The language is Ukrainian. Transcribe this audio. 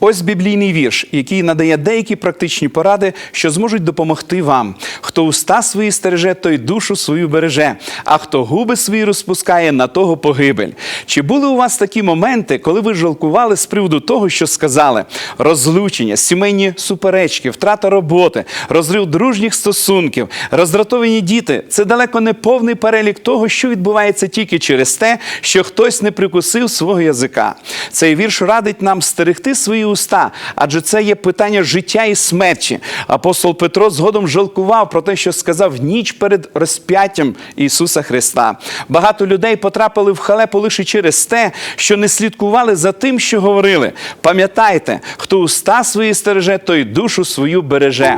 Ось біблійний вірш, який надає деякі практичні поради, що зможуть допомогти вам. Хто уста свої стереже, той душу свою береже, а хто губи свої розпускає, на того погибель. Чи були у вас такі моменти, коли ви жалкували з приводу того, що сказали? Розлучення, сімейні суперечки, втрата роботи, розрив дружніх стосунків, роздратовані діти це далеко не повний перелік того, що відбувається тільки через те, що хтось не прикусив свого язика. Цей вірш радить нам стерегти свої уста, адже це є питання життя і смерті. Апостол Петро згодом жалкував про те, що сказав ніч перед розп'яттям Ісуса Христа. Багато людей потрапили в халепу лише через те, що не слідкували за тим, що говорили. Пам'ятайте, хто уста свої стереже, той душу свою береже.